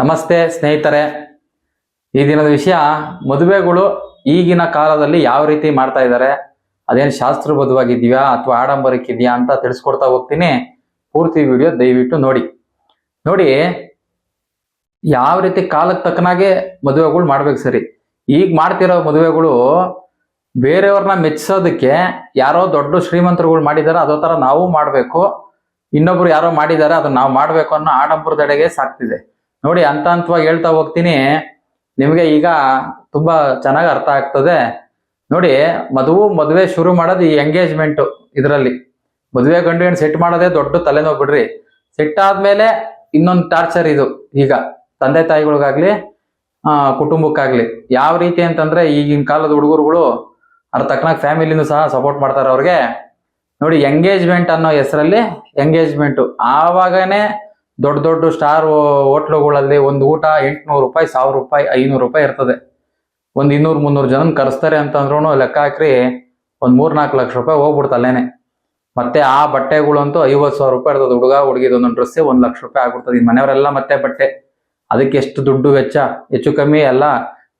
ನಮಸ್ತೆ ಸ್ನೇಹಿತರೆ. ಈ ದಿನದ ವಿಷಯ, ಮದುವೆಗಳು ಈಗಿನ ಕಾಲದಲ್ಲಿ ಯಾವ ರೀತಿ ಮಾಡ್ತಾ ಇದ್ದಾರೆ, ಅದೇನು ಶಾಸ್ತ್ರಬದ್ಧವಾಗಿದೆಯಾ ಅಥವಾ ಆಡಂಬರಕ್ಕಿದೆಯಾ ಅಂತ ತಿಳಿಸ್ಕೊಡ್ತಾ ಹೋಗ್ತೀನಿ. ಪೂರ್ತಿ ವಿಡಿಯೋ ದಯವಿಟ್ಟು ನೋಡಿ. ನೋಡಿ, ಯಾವ ರೀತಿ ಕಾಲಕ್ಕೆ ತಕ್ಕನಾಗೆ ಮದುವೆಗಳು ಮಾಡ್ಬೇಕು ಸರಿ. ಈಗ ಮಾಡ್ತಿರೋ ಮದುವೆಗಳು ಬೇರೆಯವ್ರನ್ನ ಮೆಚ್ಚಿಸೋದಕ್ಕೆ ಯಾರೋ ದೊಡ್ಡ ಶ್ರೀಮಂತರುಗಳು ಮಾಡಿದ್ದಾರೆ ಅದೋ ಥರ ನಾವು ಮಾಡಬೇಕು. ಇನ್ನೊಬ್ರು ಯಾರೋ ಮಾಡಿದ್ದಾರೆ ಅದನ್ನ ನಾವು ಮಾಡಬೇಕು ಅನ್ನೋ ಆಡಂಬರದೆಡೆಗೆ ಸಾಕ್ತಿದೆ ನೋಡಿ ಹಂತ ಹಂತವಾಗಿ ಹೇಳ್ತಾ ಹೋಗ್ತೀನಿ. ನಿಮಗೆ ಈಗ ತುಂಬಾ ಚೆನ್ನಾಗಿ ಅರ್ಥ ಆಗ್ತದೆ. ನೋಡಿ, ಮದುವು, ಮದುವೆ ಶುರು ಮಾಡೋದು ಈ ಎಂಗೇಜ್ಮೆಂಟ್ ಇದರಲ್ಲಿ. ಮದುವೆ ಗಂಡು ಹೆಣ್ಣು ಸೆಟ್ ಮಾಡೋದೇ ದೊಡ್ಡ ತಲೆನೋವು ಬಿಡ್ರಿ ಸೆಟ್ ಆದ್ಮೇಲೆ ಇನ್ನೊಂದು ಟಾರ್ಚರ್ ಇದು ಈಗ. ತಂದೆ ತಾಯಿಗಳಿಗಾಗ್ಲಿ, ಆ, ಕುಟುಂಬಕ್ಕಾಗ್ಲಿ. ಯಾವ ರೀತಿ ಅಂತಂದ್ರೆ ಈಗಿನ ಕಾಲದ ಹುಡುಗರುಗಳು ಅದ್ರ ತಕ್ಕನಾಗ ಫ್ಯಾಮಿಲಿನೂ ಸಹ ಸಪೋರ್ಟ್ ಮಾಡ್ತಾರೆ ಅವ್ರಿಗೆ. ನೋಡಿ ಎಂಗೇಜ್ಮೆಂಟ್ ಅನ್ನೋ ಹೆಸರಲ್ಲಿ ಎಂಗೇಜ್ಮೆಂಟ್ ಆವಾಗನೇ ದೊಡ್ಡ ದೊಡ್ಡ ಸ್ಟಾರ್ ಹೋಟ್ಲುಗಳಲ್ಲಿ ಒಂದು ಊಟ ಎಂಟ್ನೂರು ರೂಪಾಯಿ, ಸಾವಿರ ರೂಪಾಯಿ, ಐನೂರು ರೂಪಾಯಿ ಇರ್ತದೆ. ಒಂದು ಇನ್ನೂರು ಮುನ್ನೂರು ಜನ ಕರೆಸ್ತಾರೆ ಅಂತಂದ್ರೂ ಲೆಕ್ಕ ಹಾಕ್ರಿ, ಒಂದು ಮೂರ್ ನಾಲ್ಕು ಲಕ್ಷ ರೂಪಾಯಿ ಹೋಗ್ಬಿಡ್ತಲ್ಲೇನೆ ಮತ್ತೆ ಆ ಬಟ್ಟೆಗಳಂತೂ ಐವತ್ತು ಸಾವಿರ ರೂಪಾಯಿ ಇರ್ತದೆ. ಹುಡುಗ, ಹುಡುಗಿದ ಒಂದೊಂದು ಡ್ರೆಸ್ ಒಂದು ಲಕ್ಷ ರೂಪಾಯಿ ಆಗ್ಬಿಡ್ತದೆ. ಈ ಮನೆಯವರೆಲ್ಲ ಮತ್ತೆ ಬಟ್ಟೆ. ಅದಕ್ಕೆ ಎಷ್ಟು ದುಡ್ಡು ವೆಚ್ಚ? ಹೆಚ್ಚು ಕಮ್ಮಿ ಎಲ್ಲ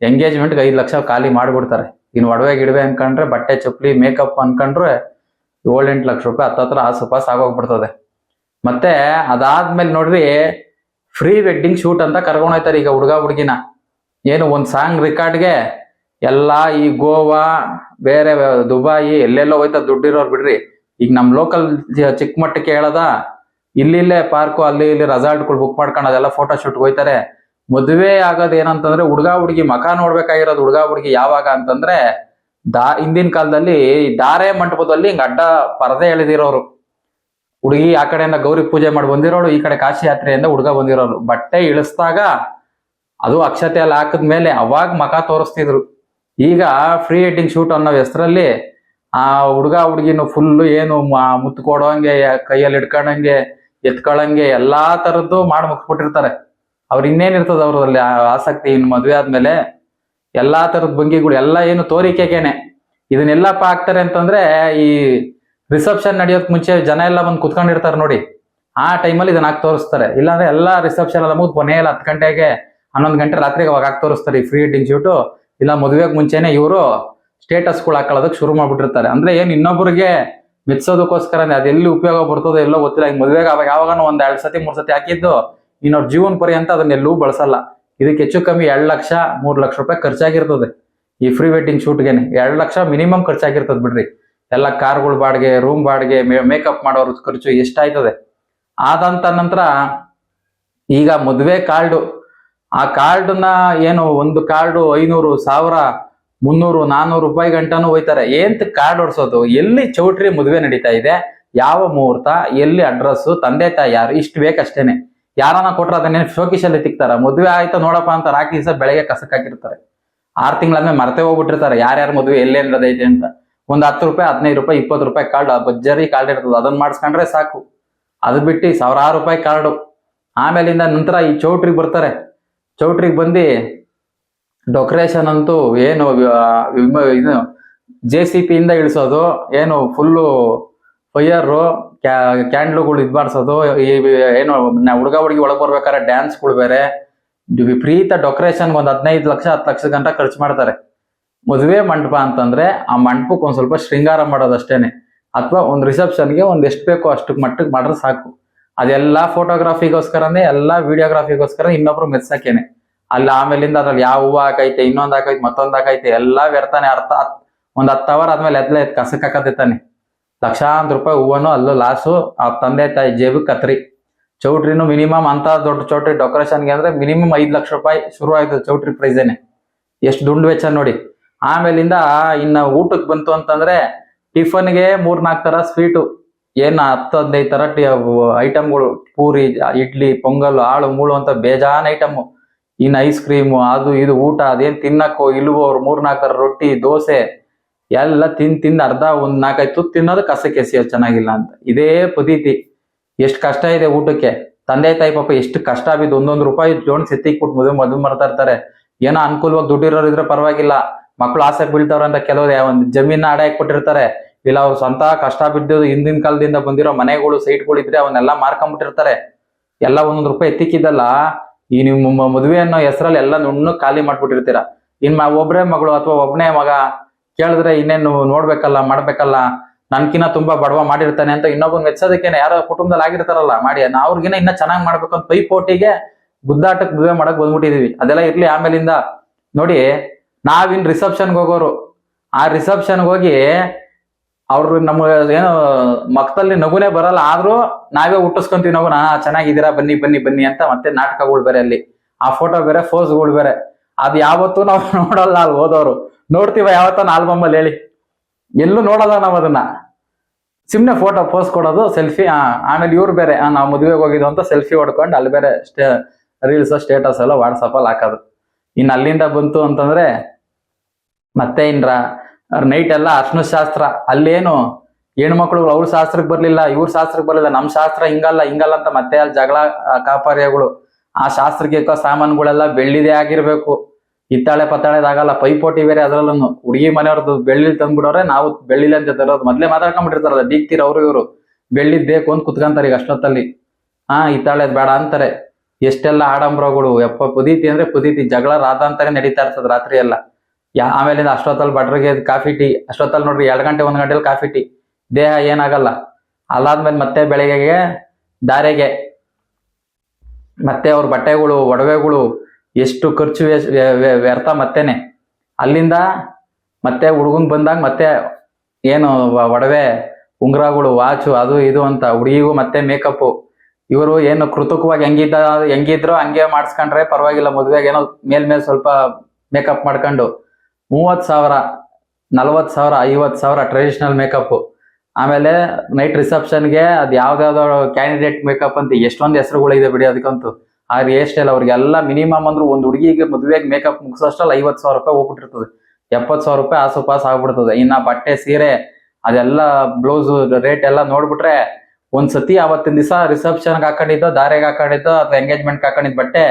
ಎಂಗೇಜ್ಮೆಂಟ್ಗೆ ಐದು ಲಕ್ಷ ಖಾಲಿ ಮಾಡಿಬಿಡ್ತಾರೆ. ಇನ್ನು ಒಡವೆ ಗಿಡವೆ ಅನ್ಕೊಂಡ್ರೆ, ಬಟ್ಟೆ, ಚಪ್ಪಲಿ ಮೇಕಪ್ ಅನ್ಕೊಂಡ್ರೆ ಏಳೆಂಟು ಲಕ್ಷ ರೂಪಾಯಿ ಹತ್ತತ್ರ ಆಸುಪಾಸ್ ಆಗೋಗ್ಬಿಡ್ತದೆ. ಮತ್ತೆ ಅದಾದ್ಮೇಲೆ ನೋಡ್ರಿ ಫ್ರೀ ವೆಡ್ಡಿಂಗ್ ಶೂಟ್ ಅಂತ ಕರ್ಕೊಂಡ್ ಹೋಯ್ತಾರೆ ಈಗ ಹುಡುಗ ಹುಡುಗಿನ. ಏನು ಒಂದು ಸಾಂಗ್ ರೆಕಾರ್ಡ್ಗೆ ಎಲ್ಲ ಈ ಗೋವಾ, ಬೇರೆ ದುಬಾಯಿ ಎಲ್ಲೆಲ್ಲೋ ಹೋಯ್ತಾ ದುಡ್ಡಿರೋರು ಬಿಡ್ರಿ. ಈಗ ನಮ್ ಲೋಕಲ್ ಚಿಕ್ಕ ಮಟ್ಟಕ್ಕೆ ಹೇಳದ ಇಲ್ಲಿಲ್ಲೇ ಪಾರ್ಕು ಅಲ್ಲಿ ಇಲ್ಲಿ ರೆಸಾರ್ಟ್ಗಳು ಬುಕ್ ಮಾಡ್ಕೊಂಡು ಅದೆಲ್ಲ ಫೋಟೋ ಶೂಟ್ ಹೋಯ್ತಾರೆ. ಮದುವೆ ಆಗೋದು ಏನಂತಂದ್ರೆ ಹುಡುಗ ಹುಡುಗಿ ಮಖ ನೋಡ್ಬೇಕಾಗಿರೋದು ಹುಡುಗ ಹುಡುಗಿ ಯಾವಾಗ ಅಂತಂದ್ರೆ, ದಾ ಹಿಂದಿನ ಕಾಲದಲ್ಲಿ ದಾರೆ ಮಂಟಪದಲ್ಲಿ ಹಿಂಗ ಅಡ್ಡ ಪರದೆ ಎಳೆದಿರೋರು. ಹುಡುಗಿ ಆ ಕಡೆಯಿಂದ ಗೌರಿ ಪೂಜೆ ಮಾಡಿ ಬಂದಿರೋಳು, ಈ ಕಡೆ ಕಾಶಿ ಯಾತ್ರೆಯಿಂದ ಹುಡುಗ ಬಂದಿರೋರು ಬಟ್ಟೆ ಇಳಿಸ್ದಾಗ ಅದು ಅಕ್ಷತೆ ಎಲ್ಲ ಹಾಕಿದ್ಮೇಲೆ ಅವಾಗ ಮಖ ತೋರಿಸ್ತಿದ್ರು. ಈಗ ಫ್ರೀ ವೆಡ್ಡಿಂಗ್ ಶೂಟ್ ಅನ್ನೋ ಹೆಸರಲ್ಲಿ ಆ ಹುಡುಗ ಹುಡುಗಿನೂ ಫುಲ್ಲು ಏನು ಮುತ್ತು ಕೊಡೋಂಗೆ, ಕೈಯಲ್ಲಿ ಇಟ್ಕೊಂಡಂಗೆ ಎತ್ಕೊಳ್ಳಂಗೆ ಎಲ್ಲಾ ತರದ್ದು ಮಾಡಿ ಮುಗಿಸ್ಬಿಟ್ಟಿರ್ತಾರೆ. ಅವ್ರ ಇನ್ನೇನ್ ಇರ್ತದ ಅವ್ರಲ್ಲಿ ಆಸಕ್ತಿ, ಇನ್ನು ಮದ್ವೆ ಆದ್ಮೇಲೆ ಎಲ್ಲಾ ತರದ ಭಂಗಿಗಳು, ಎಲ್ಲ ಏನು ತೋರಿಕೆಗೇನೆ. ಇದನ್ನೆಲ್ಲಪ್ಪ ಆಗ್ತಾರೆ ಅಂತಂದ್ರೆ ಈ ರಿಸೆಪ್ಷನ್ ನಡೆಯೋಕ್ ಮುಂಚೆ ಜನ ಎಲ್ಲ ಬಂದು ಕುತ್ಕೊಂಡಿರ್ತಾರೆ ನೋಡಿ. ಆ ಟೈಮಲ್ಲಿ ಇದನ್ನ ಹಾಕಿ ತೋರಿಸ್ತಾರೆ. ಇಲ್ಲಾಂದ್ರೆ ಎಲ್ಲ ರಿಸೆಪ್ಷನ್ ಎಲ್ಲ ಮುಗಿದು ಕೊನೆಯಲ್ಲಿ ಹತ್ತು ಗಂಟೆಗೆ, ಹನ್ನೊಂದು ಗಂಟೆ ರಾತ್ರಿಗೆ ಅವಾಗ ಹಾಕಿ ತೋರಿಸ್ತಾರೆ ಈ ಫ್ರೀ ಶೂಟು ಇಲ್ಲ ಮದುವೆಗೆ ಮುಂಚೆನೆ ಇವರು ಸ್ಟೇಟಸ್ಗಳು ಹಾಕೊಳ್ಳೋದಕ್ಕೆ ಶುರು ಮಾಡ್ಬಿಟ್ಟಿರ್ತಾರೆ. ಅಂದ್ರೆ ಏನ್ ಇನ್ನೊಬ್ಬರಿಗೆ ಮೆಚ್ಚೋದಕ್ಕೋಸ್ಕರನೇ ಅದೆಲ್ಲಿ ಉಪಯೋಗ ಬರ್ತದೋ ಎಲ್ಲೋ ಗೊತ್ತಿಲ್ಲ. ಈಗ ಮದುವೆಗೆ ಅವಾಗ ಯಾವಾಗ ಒಂದ್ ಎರಡ್ ಸತಿ, ಮೂರ್ ಸತಿ ಹಾಕಿದ್ದು ಇನ್ನೊಂದು ಜೀವನ ಪರ್ಯಂತ ಅದನ್ನೆಲ್ಲೂ ಬಳಸಲ್ಲ. ಇದಕ್ಕೆ ಹೆಚ್ಚು ಕಮ್ಮಿ ಎರಡು ಲಕ್ಷ, ಮೂರು ಲಕ್ಷ ರೂಪಾಯಿ ಖರ್ಚಾಗಿರ್ತದೆ. ಈ ಫ್ರೀ ವೆಡ್ಡಿಂಗ್ ಶೂಟ್ಗೆನೆ ಎರಡು ಲಕ್ಷ ಮಿನಿಮಮ್ ಖರ್ಚಾಗಿರ್ತದೆ ಬಿಡ್ರಿ. ಎಲ್ಲ ಕಾರ್ಗಳು ಬಾಡಿಗೆ ರೂಮ್ ಬಾಡಿಗೆ ಮೇಕಪ್ ಮಾಡೋರ್ ಖರ್ಚು ಎಷ್ಟಾಯ್ತದೆ? ಆದಂತ ನಂತರ ಈಗ ಮದುವೆ ಕಾರ್ಡು, ಆ ಕಾರ್ಡ್ನ ಏನು ಒಂದು ಕಾರ್ಡು ಐನೂರು, ಸಾವಿರ, ಮುನ್ನೂರು ನಾನ್ನೂರು ರೂಪಾಯಿ ಗಂಟನೂ ಹೋಯ್ತಾರೆ. ಏಂತ ಕಾರ್ಡ್ ಹೊಡ್ಸೋದು? ಎಲ್ಲಿ ಚೌಟ್ರಿ ಮದುವೆ ನಡೀತಾ ಇದೆ? ಯಾವ ಮುಹೂರ್ತ? ಎಲ್ಲಿ ಅಡ್ರೆಸ್ ತಂದೆ, ತಾಯಿ ಯಾರು? ಇಷ್ಟು ಬೇಕಷ್ಟೇನೆ. ಯಾರನ್ನ ಕೊಟ್ರೆ ಅದನ್ನೇನು ಶೋಕಿಶಲ್ಲಿ ತಿಕ್ತಾರ. ಮದುವೆ ಆಯ್ತಾ ನೋಡಪ್ಪ ಅಂತ ರಾಕಿ ದಿವಸ ಬೆಳಗ್ಗೆ ಕಸಕ್ ಹಾಕಿರ್ತಾರೆ. ಆರ್ ತಿಂಗಳಾದ್ಮೇಲೆ ಮರ್ತೆ ಹೋಗ್ಬಿಟ್ಟಿರ್ತಾರೆ. ಯಾರ್ಯಾರ ಮದುವೆ ಎಲ್ಲೇನ್ ಅಂತ. ಒಂದ್ ಹತ್ತು ರೂಪಾಯಿ, ಹದಿನೈದು ರೂಪಾಯಿ, ಇಪ್ಪತ್ತು ರೂಪಾಯಿ ಕಾರ್ಡ್ ಬಜ್ಜರಿ ಕಾರ್ಡ್ ಇರ್ತದೆ ಅದನ್ನ ಮಾಡಿಸ್ಕೊಂಡ್ರೆ ಸಾಕು. ಅದು ಬಿಟ್ಟು ಸಾವಿರಾರು ರೂಪಾಯಿ ಕಾರ್ಡು ಆಮೇಲಿಂದ ನಂತರ ಈ ಚೌಟ್ರಿಗೆ ಬರ್ತಾರೆ. ಚೌಟ್ರಿಗೆ ಬಂದು ಡೆಕೋರೇಷನ್ ಅಂತೂ ಏನು ಇದು ಜೆ ಸಿ ಪಿಯಿಂದ ಇಳಿಸೋದು, ಏನು ಫುಲ್ಲು ಫೈಯರು ಕ್ಯಾಂಡ್ಲುಗಳು ಇದು ಮಾಡಿಸೋದು ಏನು ಹುಡುಗ ಹುಡುಗಿ ಒಳಗೆ ಬರ್ಬೇಕಾದ್ರೆ ಡ್ಯಾನ್ಸ್ಗಳು ಬೇರೆ. ಇದು ವಿಪರೀತ ಡೆಕೋರೇಷನ್ ಒಂದು ಹದಿನೈದು ಲಕ್ಷ ಹತ್ತು ಲಕ್ಷ ಗಂಟ ಖರ್ಚು ಮಾಡ್ತಾರೆ. ಮದುವೆ ಮಂಟಪ ಅಂತಂದ್ರೆ ಆ ಮಂಟಪಕ್ಕೆ ಒಂದ್ ಸ್ವಲ್ಪ ಶೃಂಗಾರ ಮಾಡೋದಷ್ಟೇನೆ. ಅಥವಾ ಒಂದು ರಿಸೆಪ್ಷನ್ಗೆ ಒಂದ್ ಎಷ್ಟು ಬೇಕೋ ಅಷ್ಟಕ್ಕೆ ಮಟ್ಟಕ್ಕೆ ಮಾಡ್ರೆ ಸಾಕು. ಅದೆಲ್ಲ ಫೋಟೋಗ್ರಾಫಿಗೋಸ್ಕರನೇ, ಎಲ್ಲ ವಿಡಿಯೋಗ್ರಾಫಿಗೋಸ್ಕರ ಇನ್ನೊಬ್ರು ಮೆಚ್ಚಾಕೇನೆ ಅಲ್ಲಿ ಆಮೇಲಿಂದ ಅದ್ರಲ್ಲಿ ಯಾವ ಹೂವು ಹಾಕೈತೆ, ಇನ್ನೊಂದ್ ಹಾಕೈತೆ, ಮತ್ತೊಂದ್ ಹಾಕೈತೆ, ಎಲ್ಲ ವ್ಯರ್ಥನೆ. ಅರ್ಥ ಒಂದ್ ಹತ್ತು ಅವರ್ ಆದ್ಮೇಲೆ ಎದ್ಲ ಎತ್ ಕಸಕ್ ಲಕ್ಷಾಂತರ ರೂಪಾಯಿ ಹೂವನ್ನು ಅಲ್ಲೂ ಲಾಸು, ಆ ತಂದೆ ತಾಯಿ ಜೇಬು ಕತ್ರಿ. ಚೌಟ್ರಿನು ಮಿನಿಮಮ್ ಅಂತ ದೊಡ್ಡ ಚೌಟ್ರಿ ಡೆಕೋರೇಷನ್ಗೆ ಅಂದ್ರೆ ಮಿನಿಮಮ್ ಐದು ಲಕ್ಷ ರೂಪಾಯಿ ಶುರು ಆಯ್ತದೆ ಚೌಟ್ರಿ ಪ್ರೈಸೇನೆ. ಎಷ್ಟು ದುಂಡು ವೆಚ್ಚ ನೋಡಿ. ಆಮೇಲಿಂದ ಇನ್ನ ಊಟಕ್ಕೆ ಬಂತು ಅಂತಂದ್ರೆ ಟಿಫನ್ಗೆ ಮೂರ್ ನಾಲ್ಕು ತರ ಸ್ವೀಟು. ಏನ್ ಹತ್ತು ಹದಿನೈದು ತರ ಐಟಮ್ಗಳು, ಪೂರಿ, ಇಡ್ಲಿ, ಪೊಂಗಲ್ ಆಳು ಮೂಳು ಅಂತ ಬೇಜಾನ್ ಐಟಮ್. ಇನ್ ಐಸ್ ಕ್ರೀಮು, ಅದು ಇದು ಊಟ, ಅದೇನ್ ತಿನ್ನಕ್ಕೋ ಇಲ್ವೋ ಅವ್ರು ಮೂರ್ ನಾಲ್ಕು ತರ ರೊಟ್ಟಿ, ದೋಸೆ, ಎಲ್ಲ ತಿನ್ ತಿಂದ್ ಅರ್ಧ ಒಂದ್ ನಾಲ್ಕೈದು ತುತ್ತು ತಿನ್ನೋದು ಕಸ ಕೆಸಿಯೋ ಚೆನ್ನಾಗಿಲ್ಲ ಅಂತ. ಇದೇ ಪದೀತಿ ಎಷ್ಟು ಕಷ್ಟ ಇದೆ ಊಟಕ್ಕೆ. ತಂದೆ ತಾಯಿ ಪಾಪ ಎಷ್ಟು ಕಷ್ಟ ಬಿದ್ದು ಒಂದೊಂದು ರೂಪಾಯಿ ಜೋನ್ ಸೆತ್ತಿಕ್ಬಿಟ್ಟು ಮದುವೆ ಮದುವೆ ಮಾಡ್ತಾ ಇರ್ತಾರೆ. ಏನೋ ಅನುಕೂಲವಾಗಿ ದುಡ್ಡಿರೋರು ಇದ್ರೆ ಪರವಾಗಿಲ್ಲ. ಮಕ್ಳು ಆಸೆ ಬೀಳ್ತಾವ್ರ ಅಂತ ಕೆಲವ್ರು ಒಂದು ಜಮೀನ ಅಡ ಕೊಟ್ಟಿರ್ತಾರೆ. ಇಲ್ಲ, ಅವ್ರು ಸ್ವಂತ ಕಷ್ಟ ಬಿದ್ದು ಹಿಂದಿನ ಕಾಲದಿಂದ ಬಂದಿರೋ ಮನೆಗಳು, ಸೈಟ್ಗಳು ಇದ್ರೆ ಅವನ್ನೆಲ್ಲ ಮಾರ್ಕೊಂಡ್ಬಿಟ್ಟಿರ್ತಾರೆ ಎಲ್ಲ ಒಂದೊಂದು ರೂಪಾಯಿ ಎತ್ತಿಕ್ಕಿದ್ದಲ್ಲ, ಈ ನಿಮ್ಮ ಮದುವೆ ಅನ್ನೋ ಹೆಸರಲ್ಲಿ ಎಲ್ಲ ನುಣ್ಣು ಖಾಲಿ ಮಾಡ್ಬಿಟ್ಟಿರ್ತೀರ. ಇನ್ ಒಬ್ಬರೇ ಮಗಳು ಅಥವಾ ಒಬ್ನೇ ಮಗ ಕೇಳಿದ್ರೆ ಇನ್ನೇನು ನೋಡ್ಬೇಕಲ್ಲ, ಮಾಡ್ಬೇಕಲ್ಲ, ನನ್ಕಿನ್ನ ತುಂಬಾ ಬಡವ ಮಾಡಿರ್ತಾನೆ ಅಂತ ಇನ್ನೊಬ್ಬನ್ ಮೆಚ್ಚೋದಕ್ಕೇನೆ ಯಾರೋ ಕುಟುಂಬದಲ್ಲಿ ಆಗಿರ್ತಾರಲ್ಲ, ಮಾಡಿ ಅವ್ರಿಗಿನ್ನ ಇನ್ನ ಚೆನ್ನಾಗಿ ಮಾಡ್ಬೇಕು ಅಂತ ಪೈಪೋಟಿಗೆ ಗುದ್ದಾಟಕ್ಕೆ ಮದುವೆ ಮಾಡಕ್ ಬಂದ್ಬಿಟ್ಟಿದೀವಿ. ಅದೆಲ್ಲ ಇರ್ಲಿ ಆಮೇಲಿಂದ. ನೋಡಿ ನಾವಿನ್ ರಿಸೆಪ್ಷನ್ಗೆ ಹೋಗೋರು. ಆ ರಿಸೆಪ್ಷನ್ಗೆ ಹೋಗಿ ಅವ್ರು ನಮ್ಮ ಏನು ಮಕ್ಕದಲ್ಲಿ ನಗುನೇ ಬರಲ್ಲ, ಆದ್ರೂ ನಾವೇ ಹುಟ್ಟಿಸ್ಕೊಂತೀವಿ ನಗುನ. ಚೆನ್ನಾಗಿದ್ದೀರಾ? ಬನ್ನಿ ಬನ್ನಿ ಬನ್ನಿ ಅಂತ ಮತ್ತೆ ನಾಟಕಗಳು ಬೇರೆ ಅಲ್ಲಿ. ಆ ಫೋಟೋ ಬೇರೆ ಫೋಸ್ಗಳು ಬೇರೆ. ಅದು ಯಾವತ್ತೂ ನಾವು ನೋಡಲ್ಲ ಅಲ್ಲಿ ಹೋದವರು. ನೋಡ್ತೀವ ಯಾವತ್ತ ಆಲ್ಬಮ್ ಅಲ್ಲಿ ಹೇಳಿ. ಎಲ್ಲೂ ನೋಡಲ್ಲ ನಾವು ಅದನ್ನ. ಸುಮ್ನೆ ಫೋಟೋ ಪೋಸ್ ಕೊಡೋದು ಸೆಲ್ಫಿ ಆಮೇಲೆ ಇವ್ರು ಬೇರೆ. ನಾವು ಮದುವೆಗೆ ಹೋಗಿದ್ವು ಅಂತ ಸೆಲ್ಫಿ ಹೊಡ್ಕೊಂಡು ಅಲ್ಲಿ ಬೇರೆ ಸ್ಟೇ ರೀಲ್ಸ್ ಸ್ಟೇಟಸ್ ಎಲ್ಲ ವಾಟ್ಸಪ್ ಅಲ್ಲಿ ಹಾಕೋದು. ಇನ್ನು ಅಲ್ಲಿಂದ ಬಂತು ಅಂತಂದ್ರೆ ಮತ್ತೆ ಇನ್ರ ನೈಟ್ ಎಲ್ಲ ಅರ್ಶನ ಶಾಸ್ತ್ರ, ಅಲ್ಲೇನು ಹೆಣ್ಮಕ್ಳು ಅವ್ರ ಶಾಸ್ತ್ರಕ್ಕೆ ಬರ್ಲಿಲ್ಲ, ಇವ್ರ ಶಾಸ್ತ್ರಕ್ಕೆ ಬರ್ಲಿಲ್ಲ, ನಮ್ ಶಾಸ್ತ್ರ ಹಿಂಗಲ್ಲ ಹಿಂಗಲ್ಲ ಅಂತ ಮತ್ತೆ ಅಲ್ಲಿ ಜಗಳ ಕಾಪಾರ್ಯಗಳು. ಆ ಶಾಸ್ತ್ರಕ್ಕೆ ಸಾಮಾನುಗಳೆಲ್ಲ ಬೆಳ್ಳಿದೇ ಆಗಿರ್ಬೇಕು. ಹಿತ್ತಾಳೆ ಪತ್ತಾಳೆದಾಗಲ್ಲ ಪೈಪೋಟಿ ಬೇರೆ ಅದರಲ್ಲೂ ಹುಡುಗಿ ಮನೆಯವ್ರದ್ದು ಬೆಳ್ಳಿ ತಂದ್ಬಿಡೋರೆ, ನಾವು ಬೆಳ್ಳಿಲ್ಲ ಅಂತ ತರೋದು. ಮೊದ್ಲೇ ಮಾತಾಡ್ಕೊಂಡ್ಬಿಟ್ಟಿರ್ತಾರಲ್ಲ ದೀಕ್ತಿರ ಅವ್ರು ಇವರು. ಬೆಳ್ಳಿದ್ ಬೇಕು ಅಂತ ಕುತ್ಕೊಂತಾರೆ ಈಗ ಅಷ್ಟೊತ್ತಲ್ಲಿ. ಹಾ ಹಿತ್ತಾಳೆದ್ ಬೇಡ ಅಂತಾರೆ. ಎಷ್ಟೆಲ್ಲ ಆಡಂಬರಗಳು ಎಪ್ಪ ಪುದೀತಿ ಅಂದ್ರೆ ಪುದೀತಿ, ಜಗಳ ರಾಧ ಅಂತಾನೆ ನಡೀತಾ ಇರ್ತದ ರಾತ್ರಿ ಎಲ್ಲ ಯಾ ಆಮೇಲಿಂದ ಅಷ್ಟೊತ್ತಲ್ಲಿ ಬಟ್ರಿಗೆ ಕಾಫಿ ಟೀ ಅಷ್ಟೊತ್ತಲ್ಲಿ ನೋಡ್ರಿ ಎರಡು ಗಂಟೆ, ಒಂದು ಗಂಟೆಲಿ ಕಾಫಿ ಟೀ. ದೇಹ ಏನಾಗಲ್ಲ. ಅಲ್ಲಾದ್ಮೇಲೆ ಮತ್ತೆ ಬೆಳಗ್ಗೆಗೆ ದಾರೆಗೆ. ಮತ್ತೆ ಅವ್ರ ಬಟ್ಟೆಗಳು, ಒಡವೆಗಳು ಎಷ್ಟು ಖರ್ಚು ವ್ಯರ್ಥ ಮತ್ತೇನೆ. ಅಲ್ಲಿಂದ ಮತ್ತೆ ಹುಡುಗನ್ ಬಂದಾಗ ಮತ್ತೆ ಏನು ಒಡವೆ, ಉಂಗುರಗಳು, ವಾಚು, ಅದು ಇದು ಅಂತ ಹುಡುಗಿಗೂ ಮತ್ತೆ ಮೇಕಪ್ ಇವರು ಏನು ಕೃತಕವಾಗಿ ಹೆಂಗಿದ್ದ, ಹೆಂಗಿದ್ರು ಹಂಗೆ ಮಾಡಿಸ್ಕೊಂಡ್ರೆ ಪರವಾಗಿಲ್ಲ. ಮದುವೆಗೆ ಏನೋ ಮೇಲ್ ಮೇಲ್ ಸ್ವಲ್ಪ ಮೇಕಪ್ ಮಾಡ್ಕೊಂಡು. ಮೂವತ್ ಸಾವಿರ ನಲವತ್ ಸಾವಿರ, ಐವತ್ತು ಸಾವಿರ ಟ್ರೆಡಿಷನಲ್ ಮೇಕಪ್ ಆಮೇಲೆ ನೈಟ್ ರಿಸೆಪ್ಷನ್ಗೆ ಅದು ಯಾವ್ದಾವ್ದೋ ಕ್ಯಾಂಡಿಡೇಟ್ ಮೇಕಪ್ ಅಂತ ಎಷ್ಟೊಂದು ಹೆಸರುಗಳಿದೆ ಬಿಡಿ ಅದಕ್ಕಂತೂ ಆ ಹೇರ್ ಸ್ಟೈಲ್ ಅವ್ರಿಗೆಲ್ಲ ಮಿನಿಮಮ್ ಅಂದ್ರೆ ಒಂದು ಹುಡುಗಿಗೆ ಮದುವೆಗೆ ಮೇಕಪ್ ಮುಗಿಸೋಷ್ಟಲ್ಲ ಐವತ್ತು ಸಾವಿರ ರೂಪಾಯಿ ಹೋಗ್ಬಿಟ್ಟಿರ್ತದೆ. ಎಪ್ಪತ್ತು ಸಾವಿರ ರೂಪಾಯಿ ಆಸುಪಾಸು ಆಗ್ಬಿಡ್ತದೆ. ಇನ್ನ ಬಟ್ಟೆ, ಸೀರೆ, ಅದೆಲ್ಲ ಬ್ಲೌಸ್ ರೇಟ್ ಎಲ್ಲ ನೋಡ್ಬಿಟ್ರೆ ಒಂದ್ಸತಿ ಅವತ್ತಿನ ದಿವಸ ರಿಸೆಪ್ಷನ್ಗೆ ಹಾಕೊಂಡಿದ್ದೋ, ದಾರೆಗೆ ಹಾಕೊಂಡಿದ್ದೋ, ಅಥವಾ ಎಂಗೇಜ್ಮೆಂಟ್ ಹಾಕೊಂಡಿದ್ ಬಟ್ಟೆ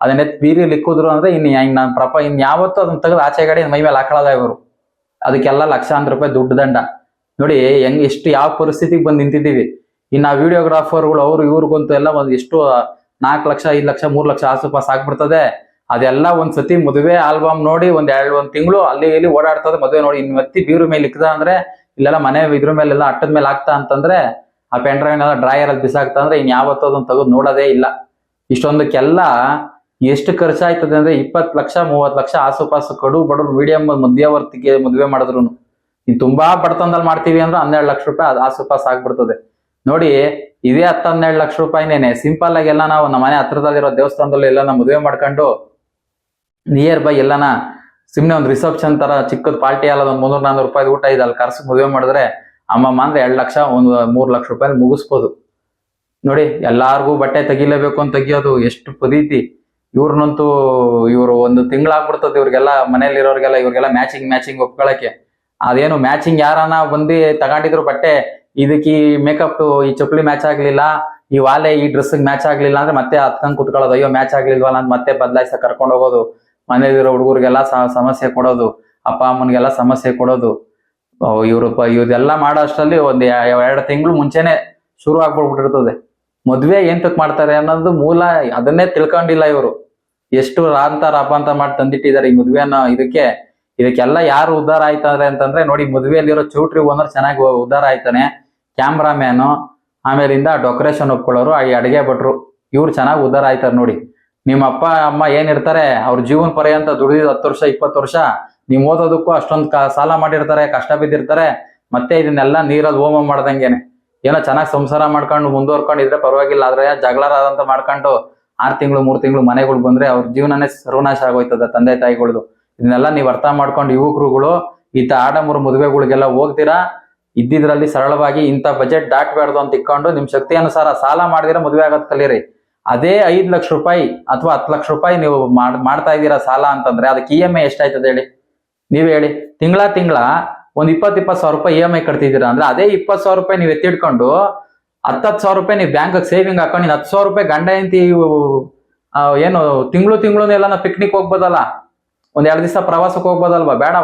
ಅದನ್ನ ಎತ್ತಿ ಬೀರಿ ಇಕ್ಕಿದ್ರು ಅಂದ್ರೆ ಇನ್ ಹೆಂಗ್ ನಾನು ಪ್ರಪ ಇನ್ ಯಾವತ್ತೂ ಅದನ್ನ ತೆಗೆದು ಆಚೆ ಕಡೆ ಮೈ ಮೇಲೆ ಹಾಕೊಳ್ಳೋದ ಇವರು. ಅದಕ್ಕೆಲ್ಲ ಲಕ್ಷಾಂತರ ರೂಪಾಯಿ ದುಡ್ಡು ದಂಡ. ನೋಡಿ ಹೆಂಗ್ ಎಷ್ಟು ಯಾವ ಪರಿಸ್ಥಿತಿಗೆ ಬಂದು ನಿಂತಿದ್ದೀವಿ. ಇನ್ನ ವಿಡಿಯೋಗ್ರಾಫರ್ಗಳು ಅವ್ರು ಇವ್ರಿಗಂತೂ ಎಲ್ಲ ಒಂದ್ ಎಷ್ಟು, ನಾಲ್ಕು ಲಕ್ಷ, ಐದು ಲಕ್ಷ, ಮೂರ್ ಲಕ್ಷ ಆಸುಪಾಸ್ ಆಗ್ಬಿಡ್ತದೆ. ಅದೆಲ್ಲ ಒಂದ್ ಸತಿ ಮದುವೆ ಆಲ್ಬಮ್ ನೋಡಿ ಒಂದ್ ಎರಡು, ಒಂದ್ ತಿಂಗಳು ಅಲ್ಲಿ ಇಲ್ಲಿ ಓಡಾಡ್ತದೆ ಮದುವೆ ನೋಡಿ. ಇನ್ ವ್ಯಕ್ತಿ ಬೀರು ಮೇಲೆ ಇಕ್ಕದ ಅಂದ್ರೆ ಇಲ್ಲೆಲ್ಲ ಮನೆ ಇದ್ರ ಮೇಲೆಲ್ಲ ಅಟ್ಟದ ಮೇಲೆ ಆಗ್ತಾ ಅಂತಂದ್ರೆ ಆ ಪೆನ್ ಡ್ರೈವ್ ಎಲ್ಲ ಡ್ರೈಯರ್ ಅಲ್ಲಿ ಬಿಸಾಕ್ತಾ ಅಂದ್ರೆ ಇನ್ ಯಾವತ್ತೂ ಅದನ್ನ ತೆಗೆದು ನೋಡೋದೇ ಇಲ್ಲ. ಇಷ್ಟೊಂದಕ್ಕೆಲ್ಲ ಎಷ್ಟು ಖರ್ಚಾಯ್ತದೆ ಅಂದ್ರೆ ಇಪ್ಪತ್ತು ಲಕ್ಷ, ಮೂವತ್ತು ಲಕ್ಷ ಆಸುಪಾಸು ಕಡು ಬಡವ್ರು ಮೀಡಿಯಂ ಮಧ್ಯವರ್ತಿಗೆ ಮದುವೆ ಮಾಡಿದ್ರು ಇನ್ ತುಂಬಾ ಬಡತನದಲ್ಲಿ ಮಾಡ್ತೀವಿ ಅಂದ್ರೆ ಹನ್ನೆರಡು ಲಕ್ಷ ರೂಪಾಯಿ ಅದು ಆಸುಪಾಸ್ ಆಗ್ಬಿಡ್ತದೆ. ನೋಡಿ, ಇದೇ ಹತ್ತು ಹನ್ನೆರಡು ಲಕ್ಷ ರೂಪಾಯಿನೇನೆ ಸಿಂಪಲ್ ಆಗಿ ಎಲ್ಲ ನಾವು ನಮ್ಮ ಮನೆ ಹತ್ರದಲ್ಲಿರೋ ದೇವಸ್ಥಾನದಲ್ಲಿ ಎಲ್ಲ ಮದುವೆ ಮಾಡ್ಕೊಂಡು ನಿಯರ್ ಬೈ ಎಲ್ಲನ ಸುಮ್ನೆ ಒಂದು ರಿಸೆಪ್ಷನ್ ತರ ಚಿಕ್ಕದ ಪಾರ್ಟಿ ಅಲ್ಲ ಒಂದು ಮುನ್ನೂರ ನಾನ್ನೂರು ರೂಪಾಯಿ ಊಟ ಇದೆ ಅಲ್ಲಿ ಕರ್ಸಿ ಮದುವೆ ಮಾಡಿದ್ರೆ, ಅಮ್ಮಮ್ಮ ಅಂದ್ರೆ ಎರಡು ಲಕ್ಷ, ಒಂದು ಮೂರು ಲಕ್ಷ ರೂಪಾಯಿ ಮುಗಿಸ್ಬೋದು. ನೋಡಿ, ಎಲ್ಲಾರ್ಗೂ ಬಟ್ಟೆ ತೆಗಿಲೇಬೇಕು ಅಂತ ತೆಗಿಯೋದು ಎಷ್ಟು ಪದೀತಿ ಇವ್ರನ್ನಂತೂ ಇವರು ಒಂದು ತಿಂಗಳಾಗ್ಬಿಡ್ತದೆ ಇವ್ರಿಗೆಲ್ಲ ಮನೇಲಿರೋರ್ಗೆಲ್ಲ ಇವ್ರಿಗೆಲ್ಲ ಮ್ಯಾಚಿಂಗ್ ಮ್ಯಾಚಿಂಗ್ ಒಪ್ಕೊಳಕ್ಕೆ. ಅದೇನು ಮ್ಯಾಚಿಂಗ್ ಯಾರನ ಬಂದು ತಗೊಂಡಿದ್ರು ಬಟ್ಟೆ, ಇದಕ್ಕೆ ಈ ಮೇಕಪ್ ಈ ಚಪ್ಪಲಿ ಮ್ಯಾಚ್ ಆಗ್ಲಿಲ್ಲ, ಈ ವಾಲೆ, ಈ ಡ್ರೆಸ್ ಮ್ಯಾಚ್ ಆಗ್ಲಿಲ್ಲ ಅಂದ್ರೆ ಮತ್ತೆ ಹತ್ಕೊಂಡ್ ಕುತ್ಕೊಳ್ಳೋದು, ಅಯ್ಯೋ ಮ್ಯಾಚ್ ಆಗ್ಲಿಲ್ವಲ್ಲ ಅಂತ ಮತ್ತೆ ಬದಲಾಯಿಸ ಕರ್ಕೊಂಡು ಹೋಗೋದು. ಮನೇಲಿರೋ ಹುಡುಗರಿಗೆಲ್ಲ ಸಮಸ್ಯೆ ಕೊಡೋದು. ಅಪ್ಪ ಅಮ್ಮನಿಗೆಲ್ಲ ಸಮಸ್ಯೆ ಕೊಡೋದು. ಇವರು ಇವ್ರದೆಲ್ಲ ಮಾಡೋ ಅಷ್ಟರಲ್ಲಿ ಒಂದ್ ಎರಡು ತಿಂಗಳು ಮುಂಚೆನೆ ಶುರು ಆಗ್ಬಿಡ್ಬಿಟ್ಟಿರ್ತದೆ ಮದ್ವೆ ಏಂತಕ್ ಮಾಡ್ತಾರೆ ಅನ್ನೋದು ಮೂಲ ಅದನ್ನೇ ತಿಳ್ಕೊಂಡಿಲ್ಲ ಇವರು. ಎಷ್ಟು ರಾಂತ ರಾಪಾಂತ ಮಾಡಿ ತಂದಿಟ್ಟಿದ್ದಾರೆ ಈ ಮದ್ವೆ ಅನ್ನೋ ಇದಕ್ಕೆ. ಇದಕ್ಕೆಲ್ಲ ಯಾರು ಉದ್ಧಾರ ಆಯ್ತಾರೆ ಅಂತಂದ್ರೆ ನೋಡಿ, ಮದ್ವೆಯಲ್ಲಿರೋ ಚೌಟ್ರಿ ಓನರ್ ಚೆನ್ನಾಗಿ ಉದ್ಧಾರ ಆಯ್ತಾನೆ. ಕ್ಯಾಮ್ರಾಮ್ಯಾನು ಆಮೇಲಿಂದ ಡೆಕೋರೇಷನ್ ಒಪ್ಕೊಳ್ಳೋರು ಈ ಅಡಿಗೆ ಭಟ್ರು. ಇವ್ರು ಚೆನ್ನಾಗಿ ಉದ್ಧಾರ ಆಯ್ತಾರೆ ನೋಡಿ. ನಿಮ್ಮ ಅಪ್ಪ, ಅಮ್ಮ ಏನಿರ್ತಾರೆ ಅವ್ರ ಜೀವನ ಪರ್ಯಂತ ದುಡಿದಿದ್ದು ಹತ್ತು ವರ್ಷ, ಇಪ್ಪತ್ತು ವರ್ಷ, ನೀವು ಓದೋದಕ್ಕೂ ಅಷ್ಟೊಂದು ಸಾಲ ಮಾಡಿರ್ತಾರೆ, ಕಷ್ಟ ಬಿದ್ದಿರ್ತಾರೆ. ಮತ್ತೆ ಇದನ್ನೆಲ್ಲ ನೀರಲ್ಲಿ ಹೋಮ ಮಾಡ್ದಂಗೆನೆ. ಏನೋ ಚೆನ್ನಾಗಿ ಸಂಸಾರ ಮಾಡ್ಕೊಂಡು ಮುಂದುವರ್ಕೊಂಡಿದ್ರೆ ಪರವಾಗಿಲ್ಲ. ಆದ್ರೆ ಜಗಳರಾದಂತ ಮಾಡ್ಕೊಂಡು ಆರ್ ತಿಂಗಳು, ಮೂರ್ ತಿಂಗಳು ಮನೆಗಳು ಬಂದ್ರೆ ಅವ್ರ ಜೀವನನೇ ಸರ್ವನಾಶ ಆಗೋಯ್ತದ ತಂದೆ ತಾಯಿಗಳದು. ಇದನ್ನೆಲ್ಲ ನೀವು ಅರ್ಥ ಮಾಡ್ಕೊಂಡು ಯುವಕರುಗಳು, ಈತ ಆಡಂಬರ ಮದುವೆಗಳಿಗೆಲ್ಲ ಹೋಗ್ತೀರಾ? ಇದ್ದಿದ್ರಲ್ಲಿ ಸರಳವಾಗಿ ಇಂಥ ಬಜೆಟ್ ದಾಟಬಾರ್ದು ಅಂತ ಇಟ್ಕೊಂಡು ನಿಮ್ ಶಕ್ತಿ ಅನುಸಾರ ಸಾಲ ಮಾಡಿದ್ರೆ ಮದುವೆ ಆಗೋದ್ ಕಲೀರಿ. ಅದೇ ಐದ್ ಲಕ್ಷ ರೂಪಾಯಿ ಅಥವಾ ಹತ್ತು ಲಕ್ಷ ರೂಪಾಯಿ ನೀವು ಮಾಡ್- ಮಾಡ್ತಾ ಇದ್ದೀರಾ ಸಾಲ ಅಂತಂದ್ರೆ ಅದಕ್ಕೆ ಇ ಎಂ ಐ ಎಷ್ಟಾಯ್ತದೆ ಹೇಳಿ? ನೀವೇ ಹೇಳಿ. ತಿಂಗಳ ತಿಂಗಳ ಒಂದ್ ಇಪ್ಪತ್ ಇಪ್ಪತ್ ಸಾವಿರ ರೂಪಾಯಿ ಇ ಎಂ ಐ ಕಟ್ತಿದ್ದೀರಾ ಅಂದ್ರೆ ಅದೇ ಇಪ್ಪತ್ತು ಸಾವಿರ ರೂಪಾಯಿ ನೀವು ಎತ್ತಿಡ್ಕೊಂಡು ಹತ್ತತ್ತು ಸಾವಿರ ರೂಪಾಯಿ ನೀವು ಬ್ಯಾಂಕ್ ಸೇವಿಂಗ್ ಹಾಕೊಂಡು ಹತ್ತು ಸಾವಿರ ರೂಪಾಯಿ ಗಂಡ ಹೆಂಡತಿ ಏನು ತಿಂಗಳು ತಿಂಗಳು ಎಲ್ಲ ಪಿಕ್ನಿಕ್ ಹೋಗ್ಬೋದಲ್ಲ? ಒಂದ್ ಎರಡು ದಿವಸ ಪ್ರವಾಸಕ್ಕೆ ಹೋಗ್ಬೋದಲ್ವಾ? ಬೇಡ.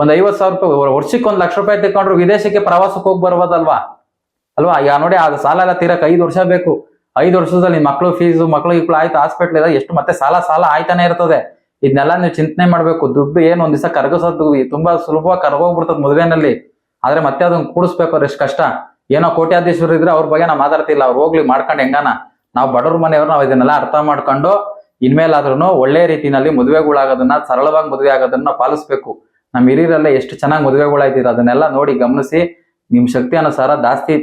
ಒಂದ್ ಐವತ್ ಸಾವಿರ ರೂಪಾಯಿ ವರ್ಷಕ್ಕೆ ಒಂದ್ ಲಕ್ಷ ರೂಪಾಯಿ ತಗೊಂಡ್ರು ವಿದೇಶಕ್ಕೆ ಪ್ರವಾಸಕ್ಕೆ ಹೋಗಿ ಬರ್ಬೋದಲ್ವಾ? ಅಲ್ವಾ? ಈಗ ನೋಡಿ ಅದು ಸಾಲ ಎಲ್ಲ ತೀರಕ್ ಐದು ವರ್ಷ ಬೇಕು. ಐದು ವರ್ಷದಲ್ಲಿ ಮಕ್ಕಳು ಫೀಸು ಮಕ್ಳು ಇಕ್ಳು ಆಯ್ತು ಹಾಸ್ಪಿಟ್ಲ್ ಇದೆ ಎಷ್ಟು ಮತ್ತೆ ಸಾಲ ಸಾಲ ಆಯ್ತಾನೆ ಇರ್ತದೆ. ಇದನ್ನೆಲ್ಲ ನೀವು ಚಿಂತನೆ ಮಾಡ್ಬೇಕು. ದುಡ್ಡು ಏನು ಒಂದ್ ದಿವಸ ಕರಗಿಸೋದು ತುಂಬಾ ಸುಲಭವಾಗಿ ಕರಗೋಗ್ಬಿಡ್ತದೆ ಮದುವೆನಲ್ಲಿ. ಆದ್ರೆ ಮತ್ತೆ ಅದನ್ನ ಕೂಡಿಸ್ಬೇಕು ಎಷ್ಟು ಕಷ್ಟ. ಏನೋ ಕೋಟ್ಯಾಧೀಶರು ಇದ್ರೆ ಅವ್ರ ಬಗ್ಗೆ ನಾವು ಮಾತಾಡ್ತಿಲ್ಲ. ಅವ್ರು ಹೋಗ್ಲಿ ಮಾಡ್ಕೊಂಡು ಹೆಂಗಾನ? ನಾವು ಬಡವ್ರ ಮನೆಯವ್ರು ನಾವು ಇದನ್ನೆಲ್ಲ ಅರ್ಥ ಮಾಡ್ಕೊಂಡು ಇನ್ಮೇಲಾದ್ರೂ ಒಳ್ಳೆ ರೀತಿನಲ್ಲಿ ಮದುವೆಗಳಾಗೋದನ್ನ, ಸರಳವಾಗಿ ಮದುವೆ ಆಗೋದನ್ನ ಪಾಲಿಸ್ಬೇಕು. ನಮ್ಮ ಹಿರಿಯರಲ್ಲೇ ಎಷ್ಟು ಚೆನ್ನಾಗಿ ಮದುವೆಗಳಾಯ್ತಿರ ಅದನ್ನೆಲ್ಲ ನೋಡಿ ಗಮನಿಸಿ. ನಿಮ್ ಶಕ್ತಿ ಅನುಸಾರ ಜಾಸ್ತಿ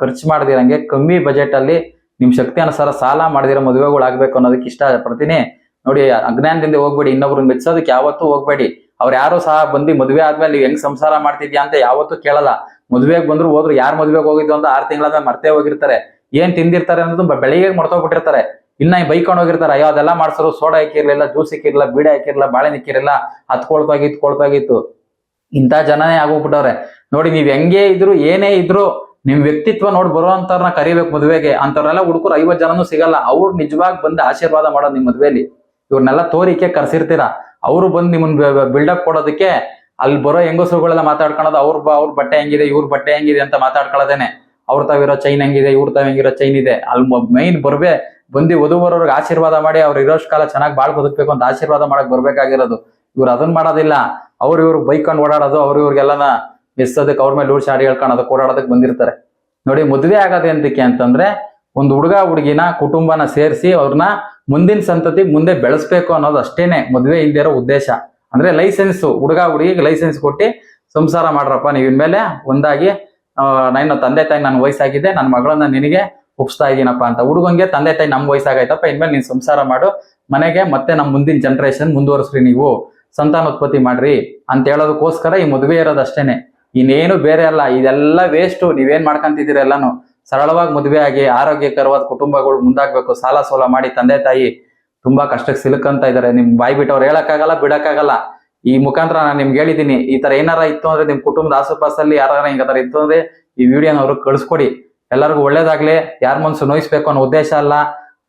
ಖರ್ಚು ಮಾಡದಿರಂಗೆ ಕಮ್ಮಿ ಬಜೆಟ್ ಅಲ್ಲಿ ನಿಮ್ ಶಕ್ತಿ ಅನುಸಾರ ಸಾಲ ಮಾಡದಿರೋ ಮದುವೆಗಳಾಗ್ಬೇಕು ಅನ್ನೋದಕ್ಕೆ ಇಷ್ಟ ಪಡ್ತೀನಿ ನೋಡಿ, ಅಜ್ಞಾನದಿಂದ ಹೋಗ್ಬೇಡಿ, ಇನ್ನೊಬ್ರನ್ನ ಮೆಚ್ಚೋದಕ್ಕೆ ಯಾವತ್ತೂ ಹೋಗ್ಬೇಡಿ. ಅವ್ರು ಯಾರು ಸಹ ಬಂದು ಮದುವೆ ಆದ್ಮೇಲೆ ನೀವ್ ಹೆಂಗ್ ಸಂಸಾರ ಮಾಡ್ತಿದ್ಯಾ ಅಂತ ಯಾವತ್ತೂ ಕೇಳಲ್ಲ. ಮದುವೆಗೆ ಬಂದ್ರು ಹೋದ್ರು ಯಾರು ಮದುವೆಗೆ ಹೋಗಿದ್ದು ಅಂತ ಆರು ತಿಂಗಳಾದ್ಮೇಲೆ ಮರ್ತೆ ಹೋಗಿರ್ತಾರೆ. ಏನ್ ತಿಂದಿರ್ತಾರೆ ಅನ್ನೋದು ಬೆಳಿಗ್ಗೆ ಮರ್ತೋಗ್ಬಿಟ್ಟಿರ್ತಾರೆ ಇನ್ನ ಬೈಕೊಂಡು ಹೋಗಿರ್ತಾರೆ. ಅಯ್ಯೋ, ಅದೆಲ್ಲ ಮಾಡ್ಸೋರು ಸೋಡಾ ಹಾಕಿರ್ಲಿಲ್ಲ, ಜ್ಯೂಸ್ ಹಾಕಿರ್ಲಿಲ್ಲ, ಬೀಡೆ ಹಾಕಿರ್ಲಿಲ್ಲ, ಬಾಳೆ ನಿಕ್ಕಿರಲಿಲ್ಲ ಹತ್ಕೊಳ್ತಾಗಿತ್ತು ಕೊಳ್ತಾಗಿತ್ತು ಇಂಥ ಜನನೇ ಆಗೋಗ್ಬಿಟ್ಟವ್ರೆ. ನೋಡಿ, ನೀವ್ ಹೆಂಗೆ ಇದ್ರು, ಏನೇ ಇದ್ರು, ನಿಮ್ ವ್ಯಕ್ತಿತ್ವ ನೋಡಿ ಬರುವಂತವ್ರನ್ನ ಕರಿಬೇಕು ಮದುವೆಗೆ. ಅಂತವ್ರೆಲ್ಲ ಹುಡುಗರು ಐವತ್ ಜನನು ಸಿಗಲ್ಲ. ಅವ್ರು ನಿಜವಾಗಿ ಬಂದು ಆಶೀರ್ವಾದ ಮಾಡೋದು ನಿಮ್ ಮದ್ವೆಲಿ. ಇವ್ರನ್ನೆಲ್ಲ ತೋರಿಕೆ ಕರ್ಸಿರ್ತೀರಾ? ಅವರು ಬಂದು ನಿಮ್ಮನ್ನ ಬಿಲ್ಡಪ್ ಕೊಡೋದಕ್ಕೆ ಅಲ್ಲಿ ಬರೋ ಹೆಂಗಸರುಗಳೆಲ್ಲ ಮಾತಾಡ್ಕೊಳೋದು, ಅವ್ರ ಅವ್ರ ಬಟ್ಟೆ ಹೆಂಗಿದೆ, ಇವ್ರ ಬಟ್ಟೆ ಹೆಂಗಿದೆ ಅಂತ ಮಾತಾಡ್ಕೊಳ್ಳೋದೇನೆ ಅವ್ರ ತಾವಿರೋ ಚೈನ್ ಹೆಂಗಿದೆ, ಇವ್ರ ತಾವ್ ಹೆಂಗಿರೋ ಚೈನ್ ಇದೆ. ಅಲ್ಲಿ ಮೈನ್ ಬರ್ಬೇ, ಬಂದು ವಧು ಆಶೀರ್ವಾದ ಮಾಡಿ ಅವ್ರು ಇರೋಷ್ಟು ಕಾಲ ಚೆನ್ನಾಗಿ ಬಾಳ್ ಬದುಕಬೇಕು ಅಂತ ಆಶೀರ್ವಾದ ಮಾಡಕ್ ಬರ್ಬೇಕಾಗಿರೋದು. ಇವ್ರು ಅದನ್ನ ಮಾಡೋದಿಲ್ಲ. ಅವ್ರು ಇವ್ರು ಬೈಕೊಂಡು ಓಡಾಡೋದು, ಅವ್ರು ಇವ್ರಿಗೆಲ್ಲನ ಅದಕ್ಕೆ ಅವ್ರ ಮೇಲೆ ಲೂಡ್ ಶಾಡಿ ಹೇಳ್ಕೊಳೋದಕ್ಕೆ ಓಡಾಡೋದಕ್ಕೆ ಬಂದಿರ್ತಾರೆ. ನೋಡಿ, ಮದುವೆ ಆಗೋದೇ ಅಂತಕ್ಕೆ ಅಂತಂದ್ರೆ ಒಂದು ಹುಡುಗ ಹುಡುಗಿನ ಕುಟುಂಬನ ಸೇರಿಸಿ ಅವ್ರನ್ನ ಮುಂದಿನ ಸಂತತಿ ಮುಂದೆ ಬೆಳೆಸ್ಬೇಕು ಅನ್ನೋದು ಅಷ್ಟೇನೆ ಮದುವೆ ಇರೋ ಉದ್ದೇಶ. ಅಂದ್ರೆ ಲೈಸೆನ್ಸ್, ಹುಡುಗ ಹುಡುಗಿಗೆ ಲೈಸೆನ್ಸ್ ಕೊಟ್ಟು ಸಂಸಾರ ಮಾಡ್ರಪ್ಪ, ನೀವು ಇನ್ಮೇಲೆ ಒಂದಾಗಿ ನನ್ನ ತಂದೆ ತಾಯಿ ನನ್ನ ವಯಸ್ಸಾಗಿದೆ ನನ್ನ ಮಗಳನ್ನ ನಿನಗೆ ಒಪ್ಸ್ತಾ ಇದೀನಪ್ಪ ಅಂತ. ಹುಡುಗಂಗೆ ತಂದೆ ತಾಯಿ ನಮ್ ವಯಸ್ಸಾಗೈತಪ್ಪ ಇನ್ಮೇಲೆ ನೀನು ಸಂಸಾರ ಮಾಡು, ಮನೆಗೆ ಮತ್ತೆ ನಮ್ಮ ಮುಂದಿನ ಜನರೇಷನ್ ಮುಂದುವರಿಸ್ರಿ ನೀವು. ಸಂತಾನೋತ್ಪತ್ತಿ ಮಾಡ್ರಿ ಅಂತ ಹೇಳೋದಕ್ಕೋಸ್ಕರ ಈ ಮದುವೆ ಇರೋದು ಅಷ್ಟೇನೆ ಇನ್ನೇನು ಬೇರೆ ಅಲ್ಲ, ಇದೆಲ್ಲ ವೇಸ್ಟು ನೀವೇನ್ ಮಾಡ್ಕೊಂತಿದ್ದೀರ ಎಲ್ಲಾನು? ಸರಳವಾಗಿ ಮದುವೆ ಆಗಿ ಆರೋಗ್ಯಕರವಾದ ಕುಟುಂಬಗಳು ಮುಂದಾಗಬೇಕು. ಸಾಲ ಸೋಲ ಮಾಡಿ ತಂದೆ ತಾಯಿ ತುಂಬಾ ಕಷ್ಟಕ್ಕೆ ಸಿಲುಕಂತ ಇದಾರೆ ನಿಮ್ ಬಾಯಿ ಬಿಟ್ಟು ಅವ್ರು ಹೇಳಕ್ಕಾಗಲ್ಲ, ಬಿಡಕ್ಕಾಗಲ್ಲ. ಈ ಮುಖಾಂತರ ನಾನು ನಿಮ್ಗೆ ಹೇಳಿದ್ದೀನಿ, ಈ ತರ ಏನಾರ ಇತ್ತು ಅಂದ್ರೆ ನಿಮ್ ಕುಟುಂಬದ ಆಸುಪಾಸಲ್ಲಿ ಯಾರ ಹಿಂಗ ತರ ಇತ್ತು ಅಂದ್ರೆ ಈ ವಿಡಿಯೋನ ಅವ್ರಿಗೆ ಕಳಿಸ್ಕೊಡಿ. ಎಲ್ಲರಿಗೂ ಒಳ್ಳೇದಾಗ್ಲಿ. ಯಾರ ಮನ್ಸು ನೋಯಿಸ್ಬೇಕು ಅನ್ನೋ ಉದ್ದೇಶ ಅಲ್ಲ.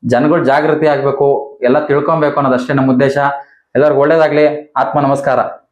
ಜನಗಳು ಜಾಗೃತಿ ಆಗ್ಬೇಕು. ಎಲ್ಲ ತಿಳ್ಕೊಬೇಕು ಅನ್ನೋದಷ್ಟೇ ನಮ್ಮ ಉದ್ದೇಶ. ಎಲ್ಲರಿಗೂ ಒಳ್ಳೇದಾಗ್ಲಿ. ಆತ್ಮ ನಮಸ್ಕಾರ.